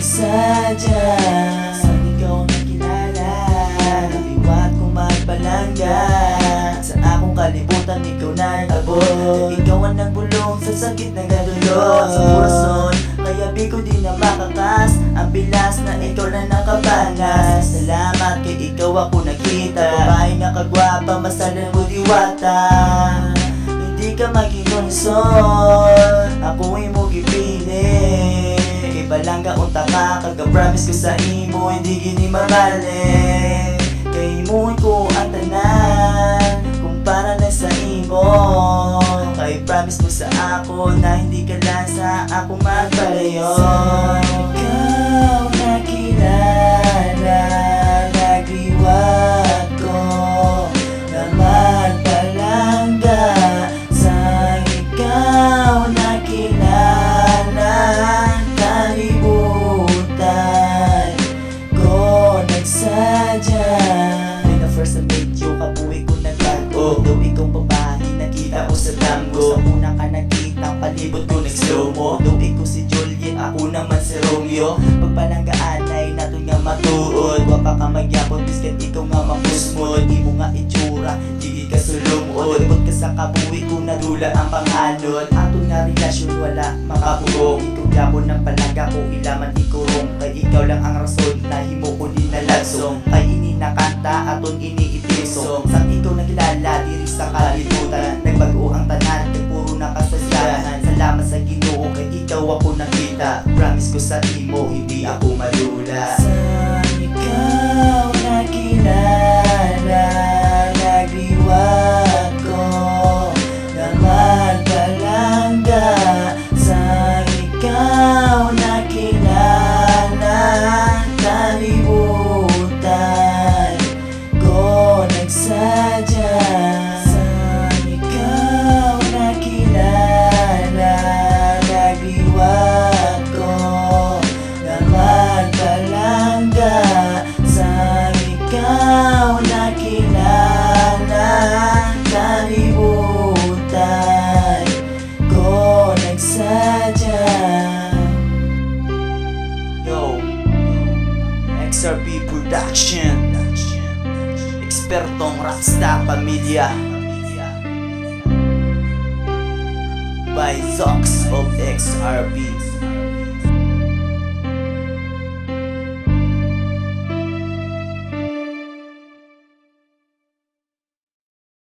sadya. Saan ikaw nakilala. Naliwat kong magbalangga Sa akong kalibutan ikaw na abot. Ikaw ang nagbulong sa sakit na gadulot Sa puson, kaya di ko di na makakas. Ang pilas na ikaw na nakabanas Salamat kay ikaw ako nakita. Babae na kagwapa, masalan mo diwata Hindi ka maging konsol ka Kaga-promise ko sa imo Hindi gini mamali Kay mo ko ang Kung para na sa imo. Kay promise mo sa ako Na hindi ka lang sa ako magpalayo Daw ikaw babae, nakita ko sa tango. Sa una ka nakita, palibot ko nag-slow mo. Daw ikaw si Juliet, ako naman si Romeo. Pagpalanggaan ay nato nga matuod. Wapa ka magyapon, biskat ikaw nga mapusmod Di mo nga itsura, di ka sulumod Abot ka sa kabuhi ko, nadula ang pangalot Aton nga relasyon, wala makapugong Ikaw yapon ng palaga ko, ilaman ikurong. Kay ikaw lang ang rason na himo ko di nalagsong Kay ini nakanta, aton ini sa kalibutan Nagbago ang tanan, kay puro nakasasyahan Salamat sa ginoo, kay ikaw ako nakita. Promise ko sa imo, hindi ako malula XRP Production. Ekspertong rockstar pamilya. By Zox of XRP